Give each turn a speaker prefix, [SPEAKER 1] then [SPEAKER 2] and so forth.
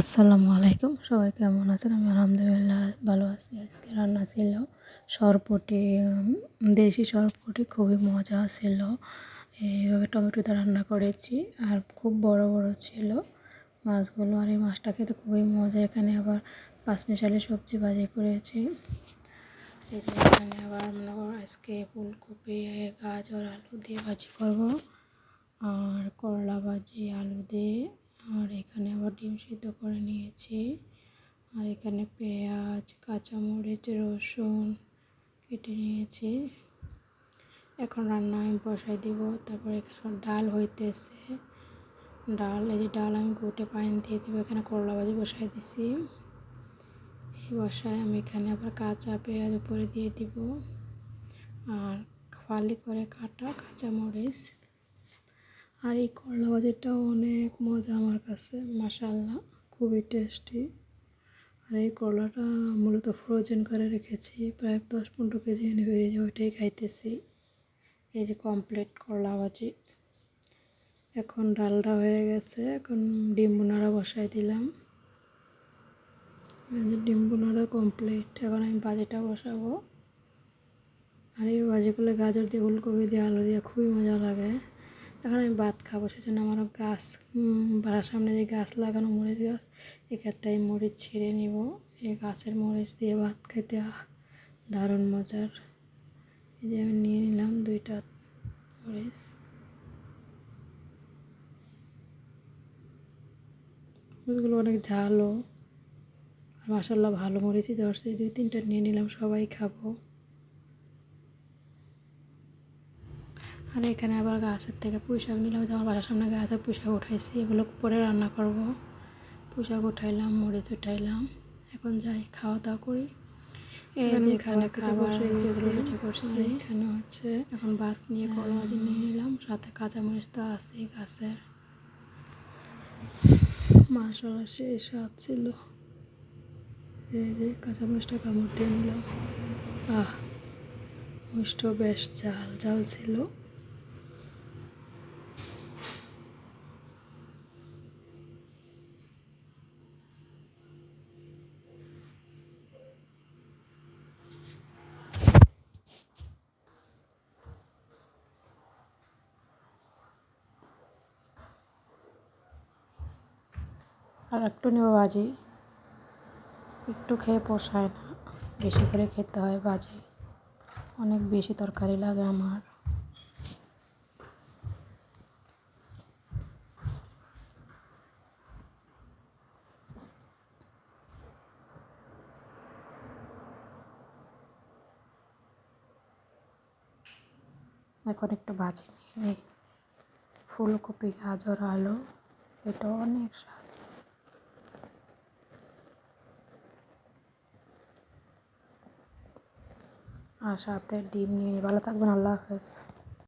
[SPEAKER 1] আসসালামু আলাইকুম। সবাই কেমন আছেন? আমি আলহামদুলিল্লাহ ভালো আছি। আজকে রান্না ছিল সরপটি দেশি সরপটি, খুবই মজা ছিল। এইভাবে টমেটোতে রান্না করেছি আর খুব বড় বড় ছিল মাছগুলো আর এই মাছটা খেতে খুবই মজা। এখানে আবার পাঁচমিশালি সবজি ভাজি করেছি। এই যে এখানে আবার মনে করো আজকে ফুলকপি, গাজর, আলু দিয়ে ভাজি করব আর করলা ভাজি, আলু দিয়ে আর এখানে আবার ডিম সিদ্ধ করে নিয়েছি। আর এখানে পেঁয়াজ, কাঁচামরিচ, রসুন কেটে নিয়েছি। এখন রান্না আমি বসাই দিব। তারপরে এখানে ডাল হইতেছে। ডাল, এই যে ডাল আমি গোটে পানি দিয়ে দিব। এখানে করলা ভাজি বসাই দিছি। এই বসায় আমি এখানে আবার কাঁচা পেঁয়াজ উপরে দিয়ে দিব। আর ফালি করে কাটা কাঁচামরিচ আর এই করলা ভাজিটাও অনেক মজা আমার কাছে মাসাল্লাহ খুবই টেস্টি আর এই করলাটা মূলত ফ্রোজেন করে রেখেছি, প্রায় দশ পনেরো কেজি এনে বেরিয়ে ওইটাই খাইতেছি। এই যে কমপ্লিট করলা ভাজি। এখন ডালটা হয়ে গেছে, এখন ডিম বোনারা বসাই দিলাম। ডিম বোনারা কমপ্লিট এখন আমি ভাজিটা বসাবো। আর এই ভাজিগুলো গাজর দিয়ে, ফুলকপি দিয়ে, আলু দিয়ে খুবই মজা লাগে। এখন আমি ভাত খাব, সেজন্য আমার গাছ বাসার সামনে যে গাছ লাগানো, মরিচ গাছ এক্ষেত্রে এই মরিচ ছিঁড়ে নিব। এই গাছের মরিচ দিয়ে ভাত খেতে দারুণ মজার। এই যে আমি নিয়ে নিলাম দুইটা মরিচ। মরিচগুলো অনেক ঝালও। আর মাসাল্লাহ ভালো মরিচই ধরছে। দুই তিনটা নিয়ে নিলাম, সবাই খাব। আর এখানে আবার গাছের থেকে পুঁইশাক নিলাম আমার বাসার সামনে গাছের পুঁইশাক উঠাইছি এগুলো পরে রান্না করব। পুঁইশাক উঠাইলাম মরিচ উঠাইলাম এখন যাই খাওয়া দাওয়া করি। এখানে খাবার রেডি করছি। এখানে হচ্ছে এখন ভাত নিয়ে কলা মাঝে নিয়ে নিলাম সাথে কাঁচামরিচ তো আছেই গাছের। মাসাল্লাহ সেই স্বাদ ছিল। এই যে কাঁচামরিচটা কামড় দিয়ে নিলাম। আহ মরিচটাও বেশ জাল জাল ছিল। আর একটু নেব বাজি। একটু খেয়ে পোষায় না। বেশি করে খেতে হয় বাজি। অনেক বেশি তরকারি লাগে আমার। এখন একটু বাজি নিয়ে নিই। ফুলকপি, গাজর, আলু এটা অনেক স্বাদ। আর সাথে ডিম নিয়ে ভালো থাকবেন আল্লাহ হাফেজ।